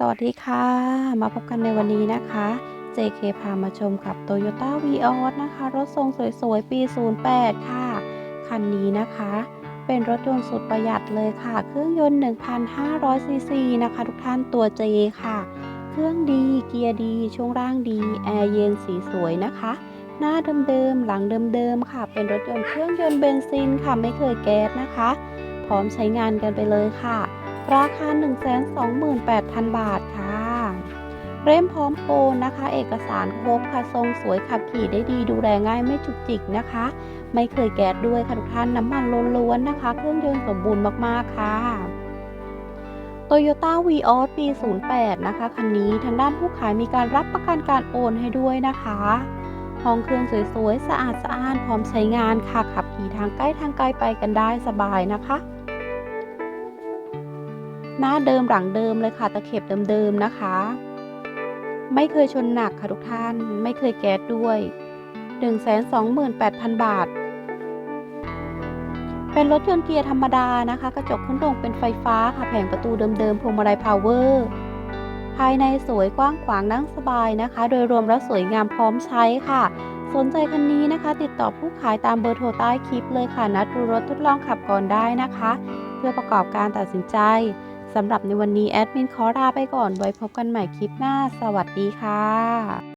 สวัสดีค่ะ มาพบกันในวันนี้นะคะ JK พามาชมกับ Toyota v ีออนะคะ รถทรงสวยๆ ปี 08 ค่ะ คันนี้นะคะ เป็นรถยนต์สุดประหยัดเลยค่ะ เครื่องยนต์ 1,500 ซีซีนะคะ ทุกท่านตัว J ค่ะ เครื่องดี เกียร์ดี ช่วงล่างดี แอร์เย็นสีสวยนะคะ หน้าเดิมๆ หลังเดิมๆ ค่ะ เป็นรถยนต์เครื่องยนต์เบนซินค่ะ ไม่เคยแก๊สนะคะ พร้อมใช้งานกันไปเลยค่ะ ราคา 128,000 บาทค่ะ เร่มพร้อมโอนนะคะ เอกสารครบค่ะทรงสวยขับขี่ได้ดีดูแลง่ายไม่จุกจิกนะคะ ไม่เคยแก๊สด้วยค่ะทุกท่านน้ำมันล้วนๆนะคะ เครื่องยนต์สมบูรณ์มากๆค่ะ Toyota v ีออปี 08 นะคะ คันนี้ทางด้านผู้ขายมีการรับประกันการโอนให้ด้วยนะคะห้องเครื่องสวยๆ สะอาดสะอ้านพร้อมใช้งานค่ะขับขี่ทางใกล้ทางไกลไปกันได้สบายนะคะ หน้าเดิมหลังเดิมเลยค่ะ ตะเข็บเดิมๆนะคะ ไม่เคยชนหนักค่ะทุกท่านไม่เคยแก๊สด้วย 128,000 บาท เป็นรถยนต์เกียร์ธรรมดานะคะ กระจกขึ้นลงเป็นไฟฟ้าค่ะแผงประตูเดิมๆพวงมาลัยพาวเวอร์ภายในสวยกว้างขวางนั่งสบายนะคะ โดยรวมแล้วสวยงามพร้อมใช้ค่ะ สนใจคันนี้นะคะ ติดต่อผู้ขายตามเบอร์โทรใต้คลิปเลยค่ะนัดดูรถทดลองขับก่อนได้นะคะ เพื่อประกอบการตัดสินใจ สำหรับในวันนี้แอดมินขอลาไปก่อนไว้พบกันใหม่คลิปหน้า สวัสดีค่ะ